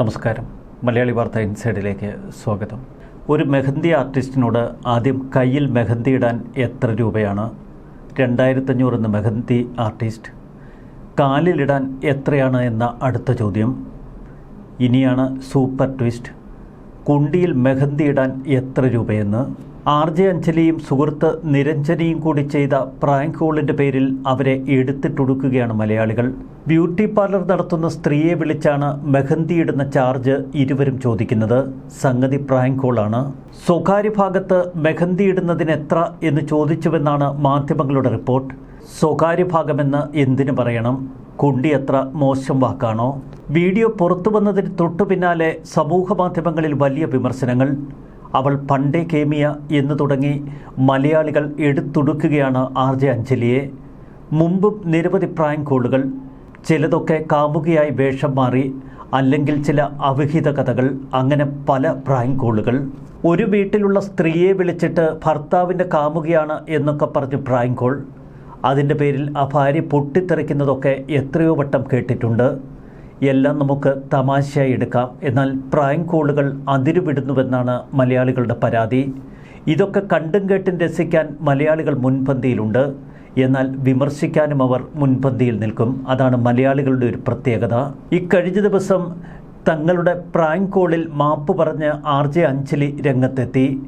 നമസ്കാരം. മലയാളി വാർത്ത ഇൻസൈഡിലേക്ക് സ്വാഗതം. ഒരു മെഹന്തി ആർട്ടിസ്റ്റിനോട് ആദ്യം കയ്യിൽ മെഹന്തി ഇടാൻ എത്ര രൂപയാണ്? രണ്ടായിരത്തഞ്ഞൂറ് എന്ന മെഹന്തി ആർട്ടിസ്റ്റ് കാലിലിടാൻ എത്രയാണ് എന്ന അടുത്ത ചോദ്യം. ഇനിയാണ് സൂപ്പർ ട്വിസ്റ്റ്. കുണ്ടിയിൽ മെഹന്തി ഇടാൻ എത്ര രൂപയെന്ന്? ആർ ജെ അഞ്ജലിയും സുഹൃത്ത് നിരഞ്ജനയും കൂടി ചെയ്ത പ്രാങ്ക് കോളിന്റെ പേരിൽ അവരെ എടുത്തിട്ടൊടുക്കുകയാണ് മലയാളികൾ. ബ്യൂട്ടി പാർലർ നടത്തുന്ന സ്ത്രീയെ വിളിച്ചാണ് മെഹന്തി ഇടുന്ന ചാർജ് ഇരുവരും ചോദിക്കുന്നത്. സംഗതി പ്രാങ്ക് കോളാണ് സ്വകാര്യ ഭാഗത്ത് മെഹന്തി ഇടുന്നതിന് എത്ര എന്ന് ചോദിച്ചുവെന്നാണ് മാധ്യമങ്ങളുടെ റിപ്പോർട്ട്. സ്വകാര്യ ഭാഗമെന്ന് എന്തിനു പറയണം? കുണ്ടി എത്ര മോശം വാക്കാണോ? വീഡിയോ പുറത്തു വന്നതിന് തൊട്ടു പിന്നാലെ സമൂഹ മാധ്യമങ്ങളിൽ വലിയ വിമർശനങ്ങൾ. അവൾ പണ്ടേ കേമിയ എന്ന് തുടങ്ങി മലയാളികൾ എടുത്തുടുക്കുകയാണ് ആർ ജെ അഞ്ജലിയെ. മുമ്പും നിരവധി പ്രായം കോളുകൾ ചിലതൊക്കെ കാമുകിയായി വേഷം മാറി അല്ലെങ്കിൽ ചില അവിഹിത കഥകൾ അങ്ങനെ പല പ്രായം കോളുകൾ. ഒരു വീട്ടിലുള്ള സ്ത്രീയെ വിളിച്ചിട്ട് ഭർത്താവിന്റെ കാമുകിയാണ് എന്നൊക്കെ പറഞ്ഞ് പ്രാങ്ക് കോൾ. അതിന്റെ പേരിൽ ആ ഭാര്യ പൊട്ടിത്തെറിക്കുന്നതൊക്കെ എത്രയോ വട്ടം കേട്ടിട്ടുണ്ട്. എല്ലാം നമുക്ക് തമാശയായി എടുക്കാം. എന്നാൽ പ്രാങ്ക് കോളുകൾ അതിരുവിടുന്നുവെന്നാണ് മലയാളികളുടെ പരാതി. ഇതൊക്കെ കണ്ടും കേട്ടും രസിക്കാൻ മലയാളികൾ മുൻപന്തിയിലുണ്ട്. എന്നാൽ വിമർശിക്കാനും അവർ മുൻപന്തിയിൽ നിൽക്കും. അതാണ് മലയാളികളുടെ ഒരു പ്രത്യേകത. ഇക്കഴിഞ്ഞ ദിവസം തങ്ങളുടെ പ്രാങ്ക് കോളിൽ മാപ്പ് പറഞ്ഞ് ആർ ജെ അഞ്ജലി രംഗത്തെത്തി.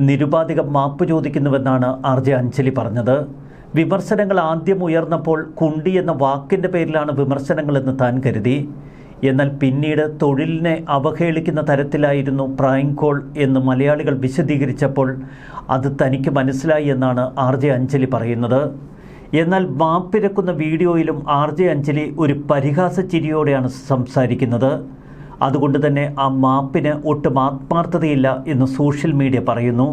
നിരുപാധികം മാപ്പ് ചോദിക്കുന്നുവെന്നാണ് ആർ ജെ അഞ്ജലി പറഞ്ഞത്. വിമർശനങ്ങൾ ആദ്യം ഉയർന്നപ്പോൾ കുണ്ടി എന്ന വാക്കിന്റെ പേരിലാണ് വിമർശനങ്ങളെന്ന് താൻ കരുതി. എന്നാൽ പിന്നീട് തൊഴിലിനെ അവഹേളിക്കുന്ന തരത്തിലായിരുന്നു പ്രായങ്കോൾ കോൾ എന്ന് മലയാളികൾ വിശദീകരിച്ചപ്പോൾ അത് തനിക്ക് മനസ്സിലായി എന്നാണ് ആർ ജെ അഞ്ജലി പറയുന്നത്. എന്നാൽ മാപ്പിരക്കുന്ന വീഡിയോയിലും ആർ ജെ അഞ്ജലി ഒരു പരിഹാസ ചിരിയോടെയാണ് സംസാരിക്കുന്നത്. അതുകൊണ്ട് തന്നെ ആ മാപ്പിന് ഒട്ടും ആത്മാർത്ഥതയില്ല എന്ന് സോഷ്യൽ മീഡിയ പറയുന്നു.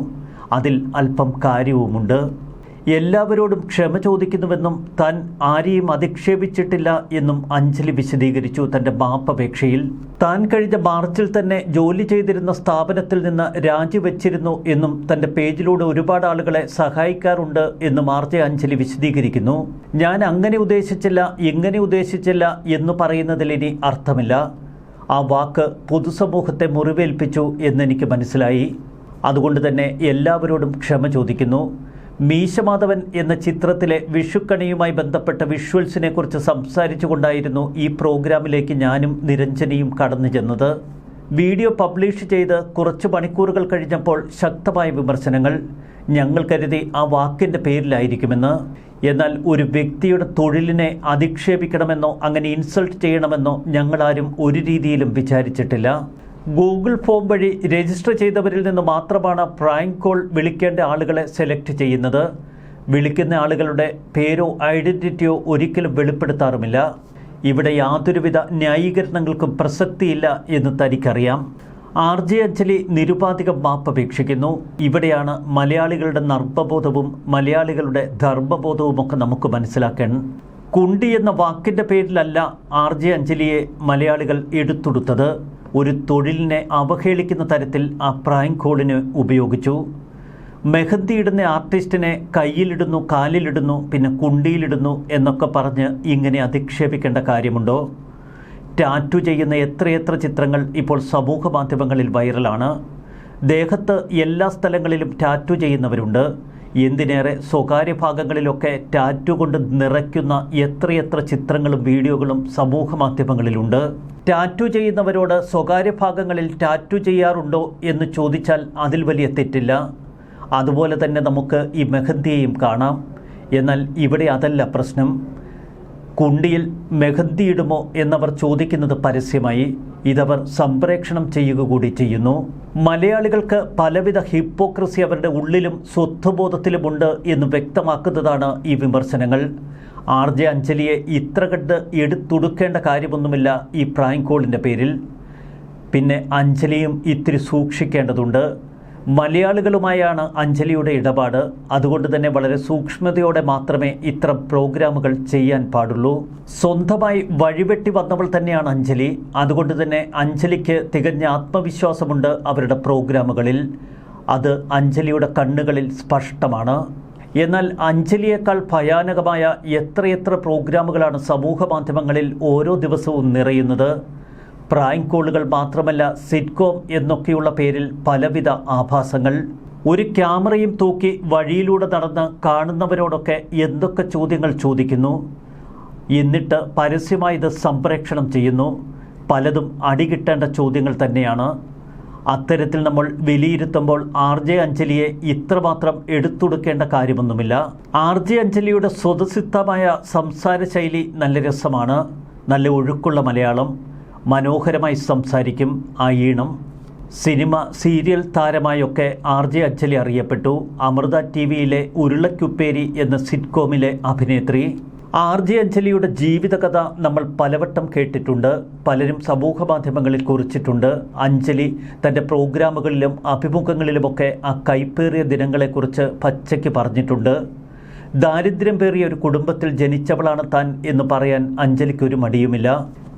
അതിൽ അല്പം കാര്യവുമുണ്ട്. എല്ലാവരോടും ക്ഷമ ചോദിക്കുന്നുവെന്നും താൻ ആരെയും അധിക്ഷേപിച്ചിട്ടില്ല എന്നും അഞ്ജലി വിശദീകരിച്ചു തന്റെ മാപ്പപേക്ഷയിൽ. താൻ കഴിഞ്ഞ മാർച്ചിൽ തന്നെ ജോലി ചെയ്തിരുന്ന സ്ഥാപനത്തിൽ നിന്ന് രാജിവെച്ചിരുന്നു എന്നും തന്റെ പേജിലൂടെ ഒരുപാട് ആളുകളെ സഹായിക്കാറുണ്ട് എന്നും ആർ അഞ്ജലി വിശദീകരിക്കുന്നു. ഞാൻ അങ്ങനെ ഉദ്ദേശിച്ചില്ല എങ്ങനെ ഉദ്ദേശിച്ചില്ല എന്ന് പറയുന്നതിൽ ഇനി അർത്ഥമില്ല. ആ വാക്ക് പൊതുസമൂഹത്തെ മുറിവേൽപ്പിച്ചു എന്നെനിക്ക് മനസ്സിലായി. അതുകൊണ്ട് തന്നെ എല്ലാവരോടും ക്ഷമ ചോദിക്കുന്നു. മീശമാധവൻ എന്ന ചിത്രത്തിലെ വിഷുക്കണിയുമായി ബന്ധപ്പെട്ട വിഷ്വൽസിനെ കുറിച്ച് സംസാരിച്ചുകൊണ്ടായിരുന്നു ഈ പ്രോഗ്രാമിലേക്ക് ഞാനും നിരഞ്ജനിയും കടന്നു ചെന്നത്. വീഡിയോ പബ്ലിഷ് ചെയ്ത് കുറച്ച് മണിക്കൂറുകൾ കഴിഞ്ഞപ്പോൾ ശക്തമായ വിമർശനങ്ങൾ. ഞങ്ങൾ കരുതി ആ വാക്കിന്റെ പേരിലായിരിക്കുമെന്ന്. എന്നാൽ ഒരു വ്യക്തിയുടെ തൊഴിലിനെ അധിക്ഷേപിക്കണമെന്നോ അങ്ങനെ ഇൻസൾട്ട് ചെയ്യണമെന്നോ ഞങ്ങളാരും ഒരു രീതിയിലും വിചാരിച്ചിട്ടില്ല. ഗൂഗിൾ ഫോം വഴി രജിസ്റ്റർ ചെയ്തവരിൽ നിന്ന് മാത്രമാണ് പ്രാങ്ക് കോൾ വിളിക്കേണ്ട ആളുകളെ സെലക്ട് ചെയ്യുന്നത്. വിളിക്കുന്ന ആളുകളുടെ പേരോ ഐഡന്റിറ്റിയോ ഒരിക്കലും വെളിപ്പെടുത്താറുമില്ല. ഇവിടെ യാതൊരുവിധ ന്യായീകരണങ്ങൾക്കും പ്രസക്തിയില്ല എന്ന് തനിക്കറിയാം. ആർ ജെ അഞ്ജലി നിരുപാധികം മാപ്പപേക്ഷിക്കുന്നു ഇവിടെയാണ് മലയാളികളുടെ നർമ്മബോധവും മലയാളികളുടെ ധർമ്മബോധവുമൊക്കെ നമുക്ക് മനസ്സിലാക്കാൻ. കുണ്ടി എന്ന വാക്കിന്റെ പേരിലല്ല ആർ ജെ അഞ്ജലിയെ മലയാളികൾ എടുത്തൊടുത്തത്. ഒരു തൊഴിലിനെ അവഹേളിക്കുന്ന തരത്തിൽ ആ പ്രാങ്ക് കോളിന് ഉപയോഗിച്ചു. മെഹന്തി ഇടുന്ന ആർട്ടിസ്റ്റിനെ കയ്യിലിടുന്നു കാലിലിടുന്നു പിന്നെ കുണ്ടിയിലിടുന്നു എന്നൊക്കെ പറഞ്ഞ് ഇങ്ങനെ അധിക്ഷേപിക്കേണ്ട കാര്യമുണ്ടോ? ടാറ്റു ചെയ്യുന്ന എത്രയെത്ര ചിത്രങ്ങൾ ഇപ്പോൾ സമൂഹ മാധ്യമങ്ങളിൽ വൈറലാണ് ദേഹത്ത് എല്ലാ സ്ഥലങ്ങളിലും ടാറ്റു ചെയ്യുന്നവരുണ്ട്. എന്തിനേറെ സ്വകാര്യ ഭാഗങ്ങളിലൊക്കെ ടാറ്റു കൊണ്ട് നിറയ്ക്കുന്ന എത്രയെത്ര ചിത്രങ്ങളും വീഡിയോകളും സമൂഹ മാധ്യമങ്ങളിലുണ്ട്. ടാറ്റു ചെയ്യുന്നവരോട് സ്വകാര്യ ഭാഗങ്ങളിൽ ടാറ്റു ചെയ്യാറുണ്ടോ എന്ന് ചോദിച്ചാൽ അതിൽ വലിയ തെറ്റില്ല. അതുപോലെ തന്നെ നമുക്ക് ഈ മെഹന്തിയെയും കാണാം. എന്നാൽ ഇവിടെ അതല്ല പ്രശ്നം. കുണ്ടിയിൽ മെഹന്തിയിടുമോ എന്നവർ ചോദിക്കുന്നത് പരസ്യമായി. ഇതവർ സംപ്രേക്ഷണം ചെയ്യുക കൂടി ചെയ്യുന്നു. മലയാളികൾക്ക് പലവിധ ഹിപ്പോക്രസി അവരുടെ ഉള്ളിലും സ്വത്വബോധത്തിലുമുണ്ട് എന്ന് വ്യക്തമാക്കുന്നതാണ് ഈ വിമർശനങ്ങൾ. ആർ ജെ അഞ്ജലിയെ ഇത്ര കണ്ട് എടുത്തുടുക്കേണ്ട കാര്യമൊന്നുമില്ല ഈ പ്രായം കോളിന്റെ പേരിൽ. പിന്നെ അഞ്ജലിയും ഇത്തിരി സൂക്ഷിക്കേണ്ടതുണ്ട്. മലയാളികളുമായാണ് അഞ്ജലിയുടെ ഇടപാട്. അതുകൊണ്ട് തന്നെ വളരെ സൂക്ഷ്മതയോടെ മാത്രമേ ഇത്തരം പ്രോഗ്രാമുകൾ ചെയ്യാൻ പാടുള്ളൂ. സ്വന്തമായി വഴിവെട്ടി വന്നവൾ തന്നെയാണ് അഞ്ജലി. അതുകൊണ്ട് തന്നെ അഞ്ജലിക്ക് തികഞ്ഞ ആത്മവിശ്വാസമുണ്ട് അവരുടെ പ്രോഗ്രാമുകളിൽ. അത് അഞ്ജലിയുടെ കണ്ണുകളിൽ സ്പഷ്ടമാണ്. എന്നാൽ അഞ്ജലിയേക്കാൾ ഭയാനകമായ എത്രയെത്ര പ്രോഗ്രാമുകളാണ് സമൂഹ മാധ്യമങ്ങളിൽ ഓരോ ദിവസവും നിറയുന്നത്? പ്രാങ്ക് കോളുകൾ മാത്രമല്ല സിറ്റ്കോം എന്നൊക്കെയുള്ള പേരിൽ പലവിധ ആഭാസങ്ങൾ. ഒരു ക്യാമറയും തൂക്കി വഴിയിലൂടെ നടന്ന് കാണുന്നവരോടൊക്കെ എന്തൊക്കെ ചോദ്യങ്ങൾ ചോദിക്കുന്നു? എന്നിട്ട് പരസ്യമായി ഇത് സംപ്രേക്ഷണം ചെയ്യുന്നു. പലതും അടികിട്ടേണ്ട ചോദ്യങ്ങൾ തന്നെയാണ്. അത്തരത്തിൽ നമ്മൾ വിലയിരുത്തുമ്പോൾ ആർ ജെ അഞ്ജലിയെ ഇത്രമാത്രം എടുത്തുടുക്കേണ്ട കാര്യമൊന്നുമില്ല. ആർ ജെ അഞ്ജലിയുടെ സ്വതസിദ്ധമായ സംസാര ശൈലി നല്ല രസമാണ്. നല്ല ഒഴുക്കുള്ള മലയാളം. മനോഹരമായി സംസാരിക്കും ആ ഈണം. സിനിമ സീരിയൽ താരമായൊക്കെ ആർ ജെ അച്ചലി അറിയപ്പെട്ടു. അമൃത ടി വിയിലെ ഉരുളക്കുപ്പേരി എന്ന സിറ്റ്കോമിലെ അഭിനേത്രി. ആർ ജെ അഞ്ജലിയുടെ ജീവിതകഥ നമ്മൾ പലവട്ടം കേട്ടിട്ടുണ്ട്. പലരും സമൂഹ മാധ്യമങ്ങളിൽ കുറിച്ചിട്ടുണ്ട്. അഞ്ജലി തന്റെ പ്രോഗ്രാമുകളിലും അഭിമുഖങ്ങളിലുമൊക്കെ ആ കൈപ്പേറിയ ദിനങ്ങളെക്കുറിച്ച് പച്ചയ്ക്ക് പറഞ്ഞിട്ടുണ്ട്. ദാരിദ്ര്യം പേറിയ ഒരു കുടുംബത്തിൽ ജനിച്ചവളാണ് താൻ എന്ന് പറയാൻ അഞ്ജലിക്ക് ഒരു മടിയുമില്ല.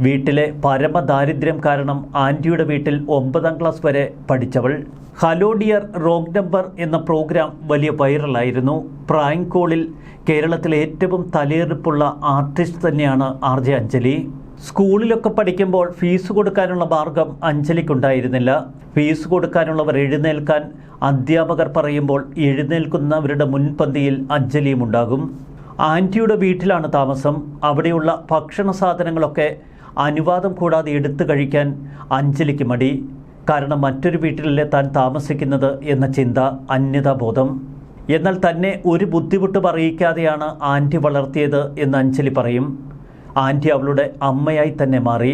വീട്ടിലെ പരമദാരിദ്ര്യം കാരണം ആന്റിയുടെ വീട്ടിൽ ഒമ്പതാം ക്ലാസ് വരെ പഠിച്ചവൾ. ഹലോഡിയർ ഡിയർ നമ്പർ എന്ന പ്രോഗ്രാം വലിയ വൈറലായിരുന്നു. പ്രാങ്ക് കോളിൽ കേരളത്തിലെ ഏറ്റവും തലയെറുപ്പുള്ള ആർട്ടിസ്റ്റ് തന്നെയാണ് ആർ ജെ അഞ്ജലി. സ്കൂളിലൊക്കെ പഠിക്കുമ്പോൾ ഫീസ് കൊടുക്കാനുള്ള മാർഗം അഞ്ജലിക്കുണ്ടായിരുന്നില്ല. ഫീസ് കൊടുക്കാനുള്ളവർ എഴുന്നേൽക്കാൻ അധ്യാപകർ പറയുമ്പോൾ എഴുന്നേൽക്കുന്നവരുടെ മുൻപന്തിയിൽ അഞ്ജലിയും ഉണ്ടാകും ആന്റിയുടെ വീട്ടിലാണ് താമസം. അവിടെയുള്ള ഭക്ഷണ സാധനങ്ങളൊക്കെ അനുവാദം കൂടാതെ എടുത്തു കഴിക്കാൻ അഞ്ജലിക്ക് മടി. കാരണം മറ്റൊരു വീട്ടിലല്ലേ താൻ താമസിക്കുന്നത് എന്ന ചിന്ത അന്യതാബോധം. എന്നാൽ തന്നെ ഒരു ബുദ്ധിമുട്ടും അറിയിക്കാതെയാണ് ആന്റി വളർത്തിയത് എന്ന് അഞ്ജലി പറയും. ആന്റി അവളുടെ അമ്മയായി തന്നെ മാറി.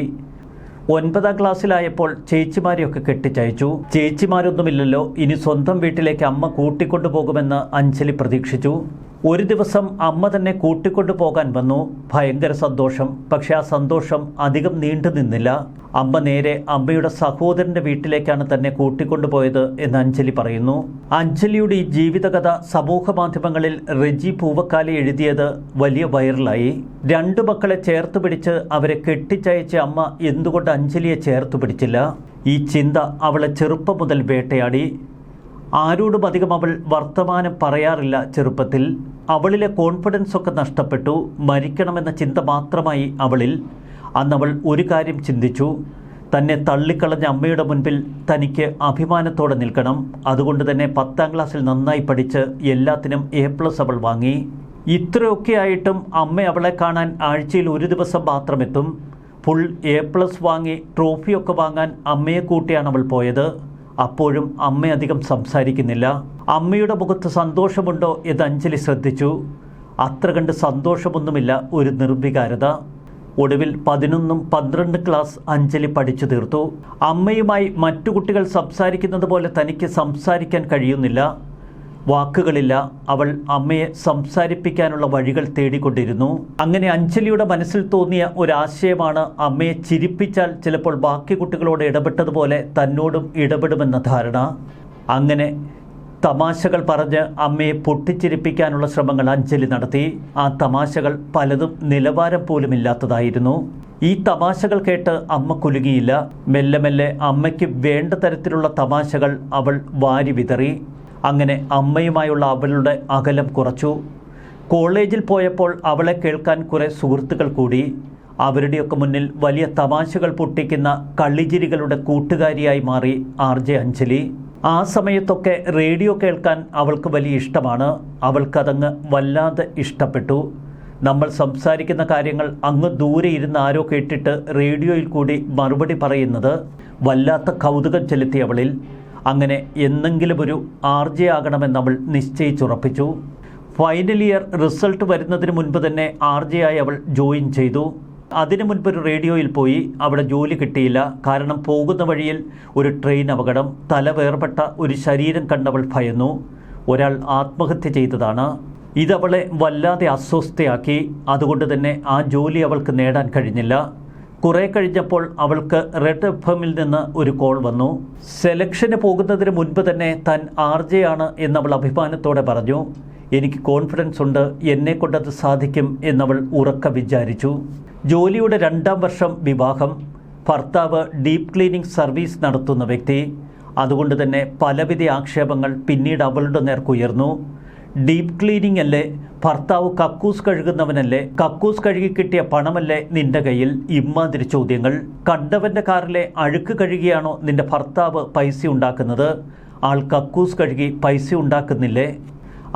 ഒൻപതാം ക്ലാസ്സിലായപ്പോൾ ചേച്ചിമാരെയൊക്കെ കെട്ടിച്ചയച്ചു. ചേച്ചിമാരൊന്നുമില്ലല്ലോ ഇനി സ്വന്തം വീട്ടിലേക്ക് അമ്മ കൂട്ടിക്കൊണ്ടുപോകുമെന്ന് അഞ്ജലി പ്രതീക്ഷിച്ചു. ഒരു ദിവസം അമ്മ തന്നെ കൂട്ടിക്കൊണ്ടു പോകാൻ വന്നു. ഭയങ്കര സന്തോഷം. പക്ഷെ ആ സന്തോഷം അധികം നീണ്ടു നിന്നില്ല. അമ്മ നേരെ അമ്മയുടെ സഹോദരന്റെ വീട്ടിലേക്കാണ് തന്നെ കൂട്ടിക്കൊണ്ടുപോയത് എന്ന് അഞ്ജലി പറയുന്നു. അഞ്ജലിയുടെ ഈ ജീവിതകഥ സമൂഹ മാധ്യമങ്ങളിൽ റെജി പൂവക്കാലി എഴുതിയത് വലിയ വൈറലായി. രണ്ടു മക്കളെ ചേർത്ത് പിടിച്ച് അവരെ കെട്ടിച്ചയച്ച അമ്മ എന്തുകൊണ്ട് അഞ്ജലിയെ ചേർത്ത് പിടിച്ചില്ല? ഈ ചിന്ത അവളെ ചെറുപ്പം മുതൽ വേട്ടയാടി. ആരോടും അധികം അവൾ വർത്തമാനം പറയാറില്ല ചെറുപ്പത്തിൽ. അവളിലെ കോൺഫിഡൻസ് ഒക്കെ നഷ്ടപ്പെട്ടു. മരിക്കണമെന്ന ചിന്ത മാത്രമായി അവളിൽ. അന്നവൾ ഒരു കാര്യം ചിന്തിച്ചു. തന്നെ തള്ളിക്കളഞ്ഞ അമ്മയുടെ മുൻപിൽ തനിക്ക് അഭിമാനത്തോടെ നിൽക്കണം. അതുകൊണ്ട് തന്നെ പത്താം ക്ലാസ്സിൽ നന്നായി പഠിച്ച് എല്ലാത്തിനും എ പ്ലസ് അവൾ വാങ്ങി. ഇത്രയൊക്കെ ആയിട്ടും അമ്മ അവളെ കാണാൻ ആഴ്ചയിൽ ഒരു ദിവസം മാത്രമെത്തും. ഫുൾ എ പ്ലസ് വാങ്ങി ട്രോഫിയൊക്കെ വാങ്ങാൻ അമ്മയെ കൂട്ടിയാണ് അവൾ പോയത്. അപ്പോഴും അമ്മയധികം സംസാരിക്കുന്നില്ല. അമ്മയുടെ മുഖത്ത് സന്തോഷമുണ്ടോ എന്ന് അഞ്ജലി ശ്രദ്ധിച്ചു. അത്ര കണ്ട് സന്തോഷമൊന്നുമില്ല ഒരു നിർവികാരത. ഒടുവിൽ പതിനൊന്നും പന്ത്രണ്ട് ക്ലാസ് അഞ്ജലി പഠിച്ചു തീർത്തു. അമ്മയുമായി മറ്റു കുട്ടികൾ സംസാരിക്കുന്നത് പോലെ തനിക്ക് സംസാരിക്കാൻ കഴിയുന്നില്ല. വാക്കുകളില്ല. അവൾ അമ്മയെ സംസാരിപ്പിക്കാനുള്ള വഴികൾ തേടിക്കൊണ്ടിരുന്നു. അങ്ങനെ അഞ്ജലിയുടെ മനസ്സിൽ തോന്നിയ ഒരാശയമാണ് അമ്മയെ ചിരിപ്പിച്ചാൽ ചിലപ്പോൾ ബാക്കി കുട്ടികളോട് ഇടപെട്ടതുപോലെ തന്നോടും ഇടപെടുമെന്ന ധാരണ. അങ്ങനെ തമാശകൾ പറഞ്ഞ് അമ്മയെ പൊട്ടിച്ചിരിപ്പിക്കാനുള്ള ശ്രമങ്ങൾ അഞ്ജലി നടത്തി. ആ തമാശകൾ പലതും നിലവാരം പോലും ഇല്ലാത്തതായിരുന്നു. ഈ തമാശകൾ കേട്ട് അമ്മ കുലുങ്ങിയില്ല. മെല്ലെ മെല്ലെ അമ്മയ്ക്ക് വേണ്ട തരത്തിലുള്ള തമാശകൾ അവൾ വാരി വിതറി. അങ്ങനെ അമ്മയുമായുള്ള അവളുടെ അകലം കുറച്ചു. കോളേജിൽ പോയപ്പോൾ അവളെ കേൾക്കാൻ കുറേ സുഹൃത്തുക്കൾ കൂടി. അവരുടെയൊക്കെ മുന്നിൽ വലിയ തമാശകൾ പൊട്ടിക്കുന്ന കള്ളിചിരികളുടെ കൂട്ടുകാരിയായി മാറി ആർ ജെ അഞ്ജലി. ആ സമയത്തൊക്കെ റേഡിയോ കേൾക്കാൻ അവൾക്ക് വലിയ ഇഷ്ടമാണ്. അവൾക്കതങ്ങ് വല്ലാതെ ഇഷ്ടപ്പെട്ടു. നമ്മൾ സംസാരിക്കുന്ന കാര്യങ്ങൾ അങ്ങ് ദൂരെ ഇരുന്ന് ആരോ കേട്ടിട്ട് റേഡിയോയിൽ കൂടി മറുപടി പറയുന്നത് വല്ലാത്ത കൗതുകം ചെലുത്തി അവളിൽ. അങ്ങനെ എന്നെങ്കിലും ഒരു ആർ ജെ ആകണമെന്ന് അവൾ നിശ്ചയിച്ചുറപ്പിച്ചു. ഫൈനൽ ഇയർ റിസൾട്ട് വരുന്നതിന് മുൻപ് തന്നെ ആർ ജെ ആയി അവൾ ജോയിൻ ചെയ്തു. അതിനു മുൻപ് ഒരു റേഡിയോയിൽ പോയി അവിടെ ജോലി കിട്ടിയില്ല. കാരണം പോകുന്ന വഴിയിൽ ഒരു ട്രെയിൻ അപകടം തല വേർപെട്ട ഒരു ശരീരം കണ്ടവൾ ഭയന്നു. ഒരാൾ ആത്മഹത്യ ചെയ്തതാണ്. ഇതവളെ വല്ലാതെ അസ്വസ്ഥയാക്കി. അതുകൊണ്ട് തന്നെ ആ ജോലി അവൾക്ക് നേടാൻ കഴിഞ്ഞില്ല. കുറെ കഴിഞ്ഞപ്പോൾ അവൾക്ക് റെഡ് എഫ് എമ്മിൽ നിന്ന് ഒരു കോൾ വന്നു. സെലക്ഷന് പോകുന്നതിന് മുൻപ് തന്നെ താൻ ആർ ജെ ആണ് എന്നവൾ അഭിമാനത്തോടെ പറഞ്ഞു. എനിക്ക് കോൺഫിഡൻസ് ഉണ്ട് എന്നെ കൊണ്ടത് സാധിക്കും എന്നവൾ ഉറക്ക വിചാരിച്ചു. ജോലിയുടെ രണ്ടാം വർഷം വിവാഹം. ഭർത്താവ് ഡീപ് ക്ലീനിംഗ് സർവീസ് നടത്തുന്ന വ്യക്തി. അതുകൊണ്ട് തന്നെ പലവിധ ആക്ഷേപങ്ങൾ പിന്നീട് അവളുടെ നേർക്കുയർന്നു ഡീപ് ക്ലീനിങ് അല്ലേ ഭർത്താവ് കക്കൂസ് കഴുകുന്നവനല്ലേ? കക്കൂസ് കഴുകി കിട്ടിയ പണമല്ലേ നിന്റെ കയ്യിൽ? ഇമ്മാതിരി ചോദ്യങ്ങൾ. കണ്ടവന്റെ കാറിലെ അഴുക്ക് കഴുകിയാണോ നിന്റെ ഭർത്താവ് പൈസ ഉണ്ടാക്കുന്നത്? ആൾ കക്കൂസ് കഴുകി പൈസ ഉണ്ടാക്കുന്നില്ലേ?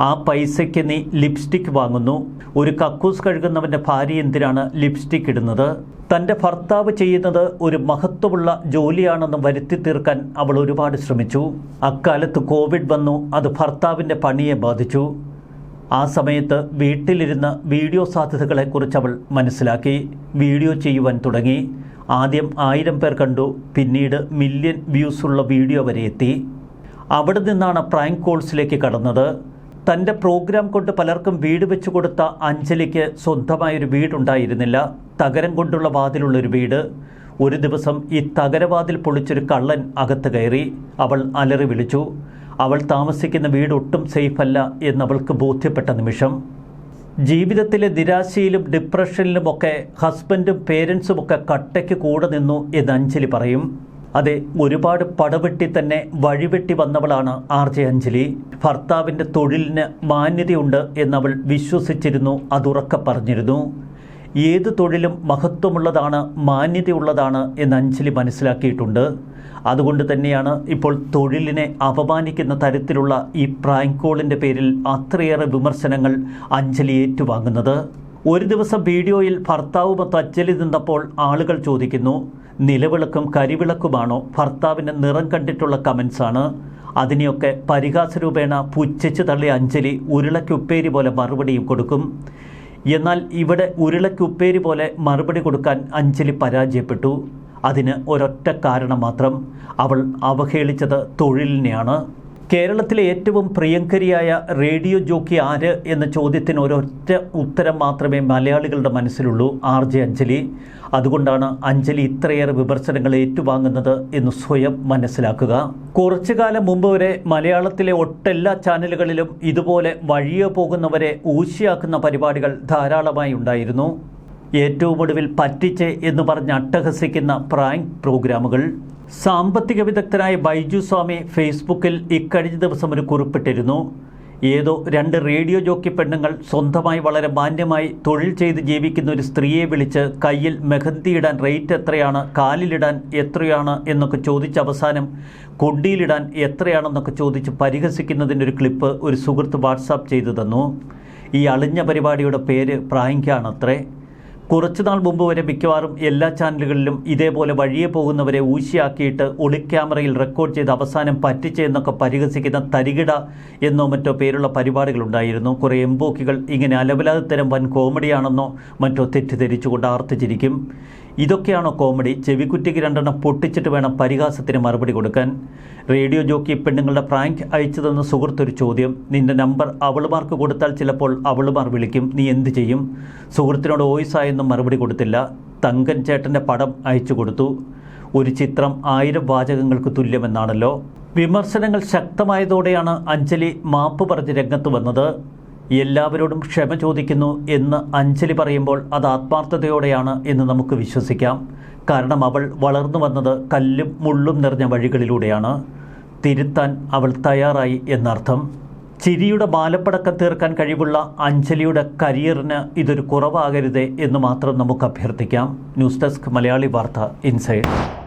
ആ പൈസയ്ക്ക് നീ ലിപ്സ്റ്റിക് വാങ്ങുന്നു. ഒരു കക്കൂസ് കഴുകുന്നവന്റെ ഭാര്യ എന്തിനാണ് ലിപ്സ്റ്റിക് ഇടുന്നത്? തന്റെ ഭർത്താവ് ചെയ്യുന്നത് ഒരു മഹത്വമുള്ള ജോലിയാണെന്ന് വരുത്തി തീർക്കാൻ അവൾ ഒരുപാട് ശ്രമിച്ചു. അക്കാലത്ത് കോവിഡ് വന്നു അത് ഭർത്താവിന്റെ പണിയെ ബാധിച്ചു. ആ സമയത്ത് വീട്ടിലിരുന്ന് വീഡിയോ സാധ്യതകളെക്കുറിച്ച് അവൾ മനസ്സിലാക്കി. വീഡിയോ ചെയ്യുവാൻ തുടങ്ങി. ആദ്യം ആയിരം പേർ കണ്ടു പിന്നീട് മില്യൺ വ്യൂസുള്ള വീഡിയോ വരെ എത്തി. അവിടെ നിന്നാണ് പ്രാങ്ക് കോൾസിലേക്ക് കടന്നത്. തന്റെ പ്രോഗ്രാം കൊണ്ട് പലർക്കും വീട് വെച്ചു കൊടുത്ത അഞ്ജലിക്ക് സ്വന്തമായൊരു വീടുണ്ടായിരുന്നില്ല. തകരം കൊണ്ടുള്ള വാതിലുള്ളൊരു വീട്. ഒരു ദിവസം ഈ തകരവാതിൽ പൊളിച്ചൊരു കള്ളൻ അകത്ത് കയറി. അവൾ അലറി വിളിച്ചു. അവൾ താമസിക്കുന്ന വീട് ഒട്ടും സേഫല്ല എന്നവൾക്ക് ബോധ്യപ്പെട്ട നിമിഷം. ജീവിതത്തിലെ നിരാശയിലും ഡിപ്രഷനിലുമൊക്കെ ഹസ്ബൻഡും പേരൻസും ഒക്കെ കട്ടയ്ക്ക് കൂടെ നിന്നു എന്ന് അഞ്ജലി പറയും. അതെ ഒരുപാട് പടവെട്ടി തന്നെ വഴിവെട്ടി വന്നവളാണ് ആർ ജെ അഞ്ജലി. ഭർത്താവിന്റെ തൊഴിലിന് മാന്യതയുണ്ട് എന്നവൾ വിശ്വസിച്ചിരുന്നു അതുറക്കെ പറഞ്ഞിരുന്നു. ഏത് തൊഴിലും മഹത്വമുള്ളതാണ് മാന്യതയുള്ളതാണ് എന്ന് അഞ്ജലി മനസ്സിലാക്കിയിട്ടുണ്ട്. അതുകൊണ്ട് തന്നെയാണ് ഇപ്പോൾ തൊഴിലിനെ അപമാനിക്കുന്ന തരത്തിലുള്ള ഈ പ്രാങ്കോളിന്റെ പേരിൽ അത്രയേറെ വിമർശനങ്ങൾ അഞ്ജലി ഏറ്റുവാങ്ങുന്നത്. ഒരു ദിവസം വീഡിയോയിൽ ഭർത്താവുമൊത്ത് അഞ്ജലി നിന്നപ്പോൾ ആളുകൾ ചോദിക്കുന്നു നിലവിളക്കും കരിവിളക്കുമാണോ? ഭർത്താവിന്റെ നിറം കണ്ടിട്ടുള്ള കമൻസാണ് അതിനെയൊക്കെ പരിഹാസരൂപേണ പുച്ഛിച്ചു തള്ളിയ അഞ്ജലി ഉരുളയ്ക്കുപ്പേരി പോലെ മറുപടിയും കൊടുക്കും. എന്നാൽ ഇവിടെ ഉരുളക്കുപ്പേരി പോലെ മറുപടി കൊടുക്കാൻ അഞ്ജലി പരാജയപ്പെട്ടു. അതിന് ഒരൊറ്റ കാരണം മാത്രം. അവൾ അവഹേളിച്ചത് തൊഴിലിനെയാണ്. കേരളത്തിലെ ഏറ്റവും പ്രിയങ്കരിയായ റേഡിയോ ജോക്കി ആര് എന്ന ചോദ്യത്തിന് ഒരൊറ്റ ഉത്തരം മാത്രമേ മലയാളികളുടെ മനസ്സിലുള്ളൂ ആർ ജെ അഞ്ജലി. അതുകൊണ്ടാണ് അഞ്ജലി ഇത്രയേറെ വിമർശനങ്ങൾ ഏറ്റുവാങ്ങുന്നത് എന്ന് സ്വയം മനസ്സിലാക്കുക. കുറച്ചു കാലം മുമ്പ് വരെ മലയാളത്തിലെ ഒട്ടെല്ലാ ചാനലുകളിലും ഇതുപോലെ വഴിയെ പോകുന്നവരെ ഊശിയാക്കുന്ന പരിപാടികൾ ധാരാളമായി ഉണ്ടായിരുന്നു. ഏറ്റവും ഒടുവിൽ പറ്റിച്ച് എന്ന് പറഞ്ഞ് അട്ടഹസിക്കുന്ന പ്രാങ്ക് പ്രോഗ്രാമുകൾ. സാമ്പത്തിക വിദഗ്ധനായ ബൈജു സ്വാമി ഫേസ്ബുക്കിൽ ഇക്കഴിഞ്ഞ ദിവസം ഒരു കുറിപ്പിട്ടിരുന്നു. ഏതോ രണ്ട് റേഡിയോ ജോക്കി പെണ്ണുങ്ങൾ സ്വന്തമായി വളരെ മാന്യമായി തൊഴിൽ ചെയ്ത് ജീവിക്കുന്ന ഒരു സ്ത്രീയെ വിളിച്ച് കയ്യിൽ മെഹന്തിയിടാൻ റേറ്റ് എത്രയാണ് കാലിലിടാൻ എത്രയാണ് എന്നൊക്കെ ചോദിച്ച് അവസാനം കൊണ്ടിയിലിടാൻ എത്രയാണെന്നൊക്കെ ചോദിച്ച് പരിഹസിക്കുന്നതിന്റെ ഒരു ക്ലിപ്പ് ഒരു സുഹൃത്ത് വാട്സാപ്പ് ചെയ്തു തന്നു. ഈ അളിഞ്ഞ പരിപാടിയുടെ പേര് പ്രാങ്കിയാണത്രേ കുറച്ചു നാൾ മുമ്പ് വരെ മിക്കവാറും എല്ലാ ചാനലുകളിലും ഇതേപോലെ വഴിയെ പോകുന്നവരെ ഊശിയാക്കിയിട്ട് ഒളിക്യാമറയിൽ റെക്കോർഡ് ചെയ്ത് അവസാനം പറ്റിച്ചെന്നൊക്കെ പരിഹസിക്കുന്ന തരികിട എന്നോ മറ്റോ പേരുള്ള പരിപാടികളുണ്ടായിരുന്നു. കുറേ എംബോക്കികൾ ഇങ്ങനെ അലവലാതെ തരം വൻ കോമഡിയാണെന്നോ മറ്റോ തെറ്റിദ്ധരിച്ചുകൊണ്ട് ആർത്തിച്ചിരിക്കും. ഇതൊക്കെയാണോ കോമഡി? ചെവിക്കുറ്റിക്ക് രണ്ടെണ്ണം പൊട്ടിച്ചിട്ട് വേണം പരിഹാസത്തിന് മറുപടി കൊടുക്കാൻ. റേഡിയോ ജോക്കി പെണ്ണുങ്ങളുടെ പ്രാങ്ക് അയച്ചതെന്ന് തന്ന സുഹൃത്തൊരു ചോദ്യം. നിന്റെ നമ്പർ അവളുമാർക്ക് കൊടുത്താൽ ചിലപ്പോൾ അവളുമാർ വിളിക്കും. നീ എന്ത് ചെയ്യും? സുഹൃത്തിനോട് ഓയിസായെന്നും മറുപടി കൊടുത്തില്ല. തങ്കൻ ചേട്ടന്റെ പടം അയച്ചു കൊടുത്തു. ഒരു ചിത്രം ആയിരം വാചകങ്ങൾക്ക് തുല്യമെന്നാണല്ലോ. വിമർശനങ്ങൾ ശക്തമായതോടെയാണ് അഞ്ജലി മാപ്പ് പറഞ്ഞ് രംഗത്ത് വന്നത്. എല്ലാവരോടും ക്ഷമ ചോദിക്കുന്നു എന്ന് അഞ്ജലി പറയുമ്പോൾ അത് ആത്മാർത്ഥതയോടെയാണ് എന്ന് നമുക്ക് വിശ്വസിക്കാം. കാരണം അവൾ വളർന്നു വന്നത് കല്ലും മുള്ളും നിറഞ്ഞ വഴികളിലൂടെയാണ്. തിരുത്താൻ അവൾ തയ്യാറായി എന്നർത്ഥം. ചിരിയുടെ ബാലപ്പടക്കം തീർക്കാൻ കഴിവുള്ള അഞ്ജലിയുടെ കരിയറിന് ഇതൊരു കുറവാകരുതേ എന്ന് മാത്രം നമുക്ക് അഭ്യർത്ഥിക്കാം. ന്യൂസ് ഡെസ്ക് മലയാളി വാർത്ത ഇൻസൈഡ്.